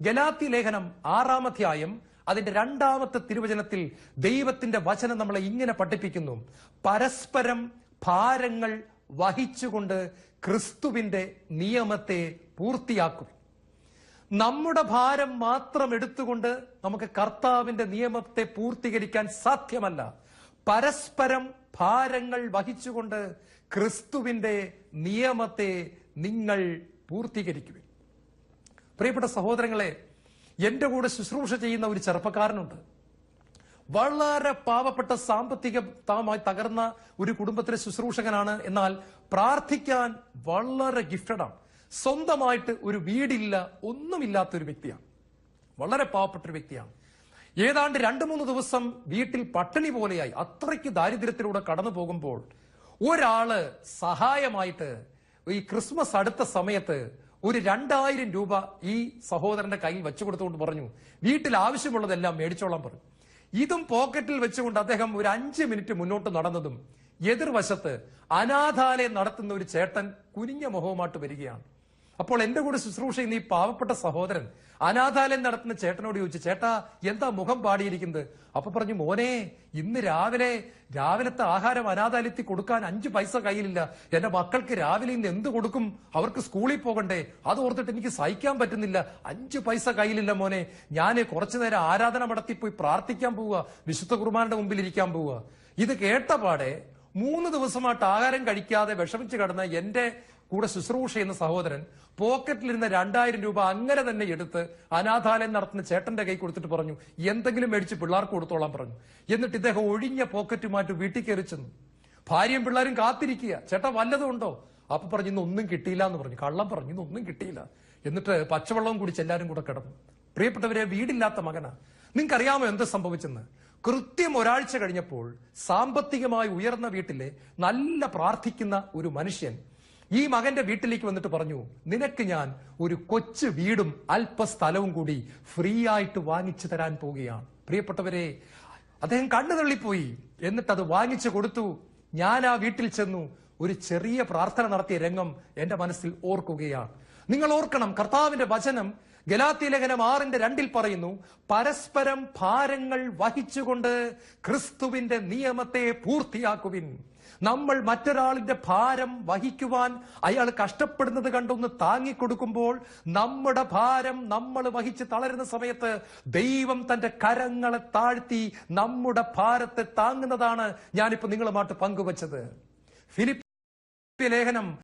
ഗലാത്തി ലേഖനം ആറാമധ്യായം അതിന്റെ രണ്ടാമത്തെ തിരുവചനത്തിൽ ദൈവത്തിന്റെ വചനം നമ്മളെ ഇങ്ങനെ പഠിപ്പിക്കുന്നു. പരസ്പരം ഭാരങ്ങൾ വഹിച്ചുകൊണ്ട് ക്രിസ്തുവിന്റെ നിയമത്തെ പൂർത്തിയാക്കും. നമ്മുടെ ഭാരം മാത്രം എടുത്തുകൊണ്ട് നമുക്ക് കർത്താവിന്റെ നിയമത്തെ പൂർത്തീകരിക്കാൻ സാധ്യമല്ല. പരസ്പരം ഭാരങ്ങൾ വഹിച്ചുകൊണ്ട് ക്രിസ്തുവിന്റെ നിയമത്തെ നിങ്ങൾ പൂർത്തീകരിക്കുവിൻ. പ്രിയപ്പെട്ട സഹോദരങ്ങളെ എന്റെ കൂടെ ശുശ്രൂഷ ചെയ്യുന്ന ഒരു ചെറുപ്പക്കാരനുണ്ട്. വളരെ പാവപ്പെട്ട സാമ്പത്തിക താമായി തകർന്ന ഒരു കുടുംബത്തിലെ ശുശ്രൂഷകനാണ്. എന്നാൽ പ്രാർത്ഥിക്കാൻ വളരെ ഗിഫ്റ്റഡാണ് സ്വന്തമായിട്ട് ഒരു വീടില്ല ഒന്നുമില്ലാത്ത ഒരു വ്യക്തിയാണ്. വളരെ പാവപ്പെട്ട ഒരു വ്യക്തിയാണ്. ഏതാണ്ട് രണ്ടു മൂന്ന് ദിവസം വീട്ടിൽ പട്ടിണി പോലെയായി. അത്രയ്ക്ക് ദാരിദ്ര്യത്തിലൂടെ കടന്നു പോകുമ്പോൾ ഒരാൾ സഹായമായിട്ട് ഈ ക്രിസ്മസ് അടുത്ത സമയത്ത് ഒരു രണ്ടായിരം രൂപ ഈ സഹോദരന്റെ കയ്യിൽ വെച്ചു കൊടുത്തുകൊണ്ട് പറഞ്ഞു വീട്ടിൽ ആവശ്യമുള്ളതെല്ലാം മേടിച്ചോളാൻ പറഞ്ഞു. ഇതും പോക്കറ്റിൽ വെച്ചുകൊണ്ട് അദ്ദേഹം ഒരു അഞ്ച് മിനിറ്റ് മുന്നോട്ട് നടന്നതും എതിർവശത്ത് അനാഥാലയം നടത്തുന്ന ഒരു ചേട്ടൻ കുനിഞ്ഞ മുഖവുമായിട്ട് വരികയാണ്. അപ്പോൾ എന്റെ കൂടെ ശുശ്രൂഷ ചെയ്യുന്ന ഈ പാവപ്പെട്ട സഹോദരൻ അനാഥാലയം നടത്തുന്ന ചേട്ടനോട് ചോദിച്ചു ചേട്ടാ എന്താ മുഖം പാടിയിരിക്കുന്നത്? അപ്പൊ പറഞ്ഞു മോനെ ഇന്ന് രാവിലെ രാവിലത്തെ ആഹാരം അനാഥാലയത്തിൽ കൊടുക്കാൻ അഞ്ചു പൈസ കയ്യിലില്ല. എന്റെ മക്കൾക്ക് രാവിലെ ഇന്ന് എന്ത് കൊടുക്കും? അവർക്ക് സ്കൂളിൽ പോകണ്ടേ. അത് ഓർത്തിട്ട് എനിക്ക് സഹിക്കാൻ പറ്റുന്നില്ല. അഞ്ചു പൈസ കയ്യിലില്ല മോനെ. ഞാൻ കുറച്ചു നേരം ആരാധന നടത്തി പോയി പ്രാർത്ഥിക്കാൻ പോവുക. വിശുദ്ധ കുർബാനയുടെ മുമ്പിൽ ഇരിക്കാൻ പോവുക. ഇത് കേട്ട പാടെ മൂന്ന് ദിവസമായിട്ട് ആഹാരം കഴിക്കാതെ വിഷമിച്ച് കിടന്ന എന്റെ കൂടെ ശുശ്രൂഷ ചെയ്യുന്ന സഹോദരൻ പോക്കറ്റിലിരുന്ന രണ്ടായിരം രൂപ അങ്ങനെ തന്നെ എടുത്ത് അനാഥാലയം നടത്തുന്ന ചേട്ടന്റെ കൈ കൊടുത്തിട്ട് പറഞ്ഞു എന്തെങ്കിലും മേടിച്ച് പിള്ളേർക്ക് കൊടുത്തോളാം പറഞ്ഞു. എന്നിട്ട് ഇദ്ദേഹം ഒഴിഞ്ഞ പോക്കറ്റുമായിട്ട് വീട്ടിൽ കയറി ചെന്നു. ഭാര്യയും പിള്ളേരും കാത്തിരിക്കുക. ചേട്ടാ വല്ലതും ഉണ്ടോ? അപ്പൊ പറഞ്ഞു ഇന്ന് ഒന്നും കിട്ടിയില്ല എന്ന് പറഞ്ഞു. കള്ളം പറഞ്ഞു ഇന്ന് ഒന്നും കിട്ടിയില്ല. എന്നിട്ട് പച്ചവെള്ളവും കുടിച്ച് എല്ലാവരും കൂടെ കിടന്നു. പ്രിയപ്പെട്ടവരെ വീടില്ലാത്ത മകനാ. നിങ്ങൾക്കറിയാമോ എന്ത് സംഭവിച്ചെന്ന്? കൃത്യം ഒരാഴ്ച കഴിഞ്ഞപ്പോൾ സാമ്പത്തികമായി ഉയർന്ന വീട്ടിലെ നല്ല പ്രാർത്ഥിക്കുന്ന ഒരു മനുഷ്യൻ ഈ മകന്റെ വീട്ടിലേക്ക് വന്നിട്ട് പറഞ്ഞു നിനക്ക് ഞാൻ ഒരു കൊച്ചു വീടും അല്പസ്ഥലവും കൂടി ഫ്രീ ആയിട്ട് വാങ്ങിച്ചു തരാൻ പോവുകയാണ്. പ്രിയപ്പെട്ടവരെ അദ്ദേഹം കണ്ണു തള്ളിപ്പോയി. എന്നിട്ട് അത് വാങ്ങിച്ചു കൊടുത്തു. ഞാൻ ആ വീട്ടിൽ ചെന്നു ഒരു ചെറിയ പ്രാർത്ഥന നടത്തിയ രംഗം എന്റെ മനസ്സിൽ ഓർക്കുകയാണ്. നിങ്ങൾ ഓർക്കണം കർത്താവിന്റെ വചനം ഗലാത്തി ലേഖനം ആറിന്റെ രണ്ടിൽ പറയുന്നു പരസ്പരം ഭാരങ്ങൾ വഹിച്ചുകൊണ്ട് ക്രിസ്തുവിന്റെ നിയമത്തെ പൂർത്തിയാക്കുവിൻ. നമ്മൾ മറ്റൊരാളിന്റെ ഭാരം വഹിക്കുവാൻ അയാൾ കഷ്ടപ്പെടുന്നത് കണ്ടൊന്ന് താങ്ങിക്കൊടുക്കുമ്പോൾ നമ്മുടെ ഭാരം നമ്മൾ വഹിച്ച് തളരുന്ന സമയത്ത് ദൈവം തന്റെ കരങ്ങളെ താഴ്ത്തി നമ്മുടെ ഭാരത്തെ താങ്ങുന്നതാണ് ഞാനിപ്പോ നിങ്ങളുമായിട്ട് പങ്കുവച്ചത്. ഫിലിപ്പ് ലേഖനം